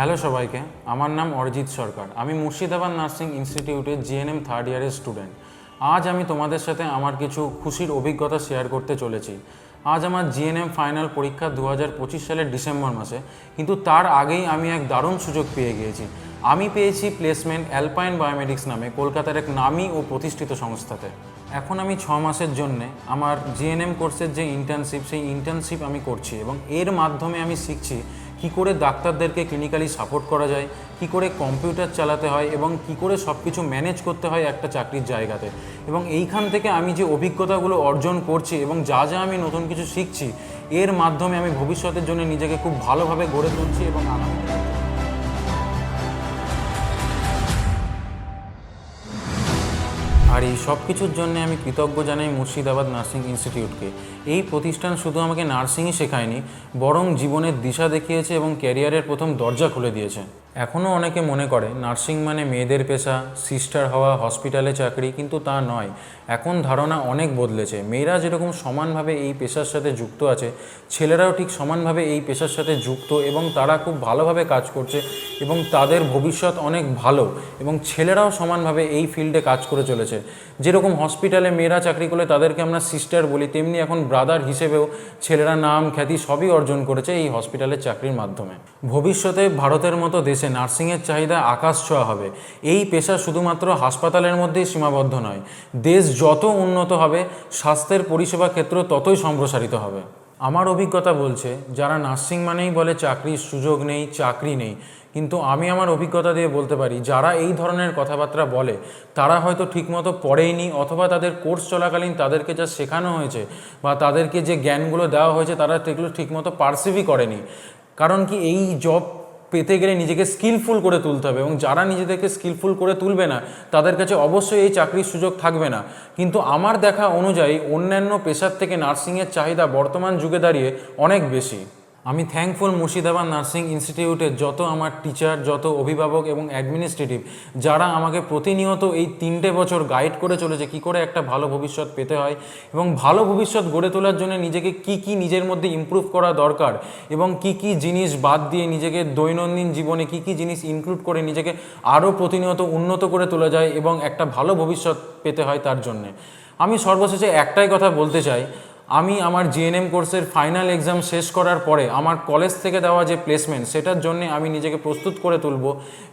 Hello সবাইকে, আমার নাম অরিজিৎ সরকার। আমি মুর্শিদাবাদ নার্সিং ইনস্টিটিউটের জিএনএম থার্ড ইয়ারের স্টুডেন্ট আজ আমি তোমাদের সাথে আমার কিছু খুশির অভিজ্ঞতা শেয়ার করতে চলেছি। আজ আমার জিএনএম ফাইনাল পরীক্ষা দু হাজার পঁচিশ সালের ডিসেম্বর মাসে, কিন্তু তার আগেই আমি এক দারুণ সুযোগ পেয়ে গিয়েছি। আমি পেয়েছি প্লেসমেন্ট অ্যালপাইন বায়োমেডিক্স নামে, কলকাতার এক নামী ও প্রতিষ্ঠিত সংস্থাতে। এখন আমি ছ মাসের জন্যে আমার জিএনএম কোর্সের যে ইন্টার্নশিপ সেই ইন্টার্নশিপ আমি করছি এবং এর মাধ্যমে আমি শিখছি কি করে ডাক্তারদেরকে ক্লিনিক্যালি সাপোর্ট করা যায়, কি করে কম্পিউটার চালাতে হয় এবং কি করে সব কিছু ম্যানেজ করতে হয় একটা চাকরির জায়গাতে। এবং এইখান থেকে আমি যে অভিজ্ঞতাগুলো অর্জন করছি এবং যা যা আমি নতুন কিছু শিখছি, এর মাধ্যমে আমি ভবিষ্যতের জন্য নিজেকে খুব ভালোভাবে গড়ে তুলছি এবং আগামী আর এই সব কিছুর জন্য আমি কৃতজ্ঞ জানাই মুর্শিদাবাদ নার্সিং ইনস্টিটিউটকে। এই প্রতিষ্ঠান শুধু আমাকে নার্সিংই শেখায়নি, বরং জীবনের দিশা দেখিয়েছে এবং ক্যারিয়ারের প্রথম দরজা খুলে দিয়েছে। এখনও অনেকে মনে করে, নার্সিং মানে মেয়েদের পেশা, সিস্টার হওয়া, হসপিটালে চাকরি, কিন্তু তা নয়। এখন ধারণা অনেক বদলেছে। মেয়েরা যেরকম সমানভাবে এই পেশার সাথে যুক্ত আছে, ছেলেরাও ঠিক সমানভাবে এই পেশার সাথে যুক্ত এবং তারা খুব ভালোভাবে কাজ করছে এবং তাদের ভবিষ্যৎ অনেক ভালো এবং ছেলেরাও সমানভাবে এই ফিল্ডে কাজ করে চলেছে। যেরকম হসপিটালে মেয়েরা চাকরি করলে তাদেরকে আমরা সিস্টার বলি, তেমনি এখন ব্রাদার হিসেবেও ছেলেরা নাম, খ্যাতি সবই অর্জন করেছে এই হসপিটালের চাকরির মাধ্যমে। ভবিষ্যতে ভারতের মতো দেশে নার্সিংয়ের চাহিদা আকাশ ছোঁয়া হবে। এই পেশা শুধুমাত্র হাসপাতালের মধ্যেই সীমাবদ্ধ নয়। দেশ যত উন্নত হবে, স্বাস্থ্যের পরিষেবা ক্ষেত্র ততই সম্প্রসারিত হবে। আমার অভিজ্ঞতা বলছে, যারা নার্সিং মানেই বলে চাকরির সুযোগ নেই, চাকরি নেই, কিন্তু আমি আমার অভিজ্ঞতা দিয়ে বলতে পারি, যারা এই ধরনের কথাবার্তা বলে, তারা হয়তো ঠিকমতো পড়েইনি অথবা তাদের কোর্স চলাকালীন তাদেরকে যা শেখানো হয়েছে বা তাদেরকে যে জ্ঞানগুলো দেওয়া হয়েছে, তারা সেগুলো ঠিকমতো পার্সিভই করেনি। কারণ কি এই জব পেতে গেলে নিজেকে স্কিলফুল করে তুলতে হবে এবং যারা নিজেদেরকে স্কিলফুল করে তুলবে না, তাদের কাছে অবশ্যই এই চাকরির সুযোগ থাকবে না। কিন্তু আমার দেখা অনুযায়ী অন্যান্য পেশার থেকে নার্সিংয়ের চাহিদা বর্তমান যুগে দাঁড়িয়ে অনেক বেশি। আমি থ্যাঙ্কফুল মুর্শিদাবাদ নার্সিং ইনস্টিটিউটের যত আমার টিচার যত অভিভাবক এবং অ্যাডমিনিস্ট্রেটিভ যারা আমাকে প্রতিনিয়ত এই তিনটে বছর গাইড করে চলেছে কি করে একটা ভালো ভবিষ্যৎ পেতে হয় এবং ভালো ভবিষ্যৎ গড়ে তোলার জন্য নিজেকে কি কি নিজের মধ্যে ইমপ্রুভ করা দরকার এবং কি কি জিনিস বাদ দিয়ে নিজেকে দৈনন্দিন জীবনে কি কি জিনিস ইনক্লুড করে নিজেকে আরও প্রতিনিয়ত উন্নত করে তোলা যায় এবং একটা ভালো ভবিষ্যৎ পেতে হয় তার জন্যে। আমি সর্বশেষে একটাই কথা বলতে চাই আমি আমার জিএনএম কোর্সের ফাইনাল এক্সাম শেষ করার পরে আমার কলেজ থেকে দেওয়া যে প্লেসমেন্ট সেটার জন্য আমি নিজেকে প্রস্তুত করে তুলব।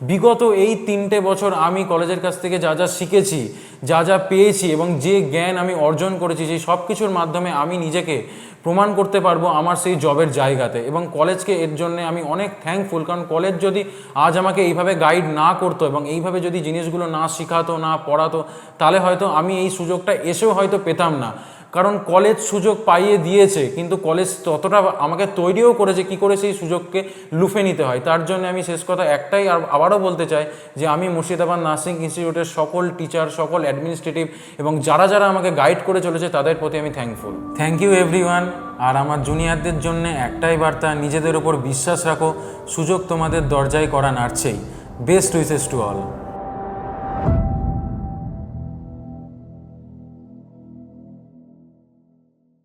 বিগত এই তিনটে বছর আমি কলেজের কাছ থেকে যা যা শিখেছি, যা যা পেয়েছি এবং যে জ্ঞান আমি অর্জন করেছি, সেই সব কিছুর মাধ্যমে আমি নিজেকে প্রমাণ করতে পারব আমার সেই জবের জায়গাতে। এবং কলেজকে এর জন্য আমি অনেক থ্যাঙ্কফুল কারণ কলেজ যদি আজ আমাকে এইভাবে গাইড না করতো এবং এইভাবে যদি জিনিসগুলো না শেখাতো, না পড়াতো, তাহলে হয়তো আমি এই সুযোগটা এসেও হয়তো পেতাম না। কারণ কলেজ সুযোগ পাইয়ে দিয়েছে, কিন্তু কলেজ ততটা আমাকে তৈরিও করেছে, কি করে সেই সুযোগকে লুফে নিতে হয়? তার জন্য আমি শেষ কথা একটাই আর আবারও বলতে চাই যে আমি মুর্শিদাবাদ নার্সিং ইনস্টিটিউটের সকল টিচার সকল অ্যাডমিনিস্ট্রেটিভ এবং যারা যারা আমাকে গাইড করে চলেছে, তাদের প্রতি আমি থ্যাঙ্কফুল থ্যাংক ইউ এভরিওয়ান আর আমার জুনিয়রদের জন্য একটাই বার্তা, নিজেদের ওপর বিশ্বাস রাখো। সুযোগ তোমাদের দরজায় করা নাড়ছেই। Best wishes to all